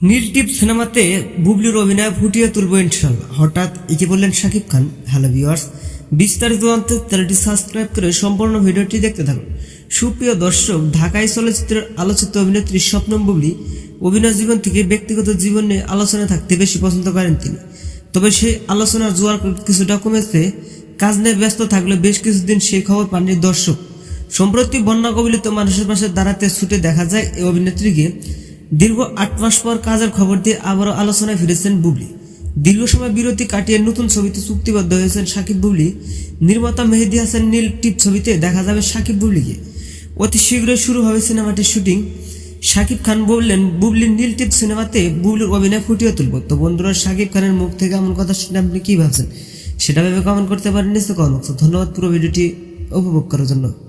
নীলটিপ সিনেমাতে বুবলির অভিনয় ফুটিয়ে তুলব ইনশাল্লাহ। হঠাৎ একে বললেন শাকিব খান, হ্যালো ভিউয়ার্স, বিস্তারিত জানতে চ্যানেলটি সাবস্ক্রাইব করে সম্পূর্ণ ভিডিওটি দেখতে থাকুন। সুপ্রিয় দর্শক, ঢাকায় চলচ্চিত্রের আলোচিত অভিনেত্রী স্বপ্নম বুবলি অভিনয় জীবন থেকে ব্যক্তিগত জীবন নিয়ে আলোচনা থাকতে বেশি পছন্দ করেন তিনি। তবে সেই আলোচনার জোয়ার কিছুটা কমেছে, কাজ নিয়ে ব্যস্ত থাকলে বেশ কিছুদিন সেই খবর পাননি দর্শক। সম্প্রতি বন্যা কবলিত মানুষের পাশে দাঁড়াতে ছুটে দেখা যায় এই অভিনেত্রীকে। দীর্ঘ আট মাস পর কাজের খবর দিয়ে আবারও আলোচনায় ফিরেছেন বুবলি। দীর্ঘ সময় বিরতি কাটিয়ে নতুন ছবিতে চুক্তিবদ্ধ হয়েছেন সাকিব বুবলি। নির্মাতা মেহেদি হাসান নীল টিপ ছবিতে দেখা যাবে সাকিব বুবলিকে। অতি শীঘ্রই শুরু হবে সিনেমাটির শুটিং। শাকিব খান বললেন বুবলির নীল টিপ সিনেমাতে বুবলির অভিনয় ফুটিয়ে তুলব। তো বন্ধুরা শাকিব খানের মুখ থেকে এমন কথা শুনে আপনি কী ভাবছেন? সেটা ভেবে কমেন্ট করতে পারেন নিশ্চয় কমেন্ট ধন্যবাদ পুরো ভিডিওটি উপভোগ করার জন্য।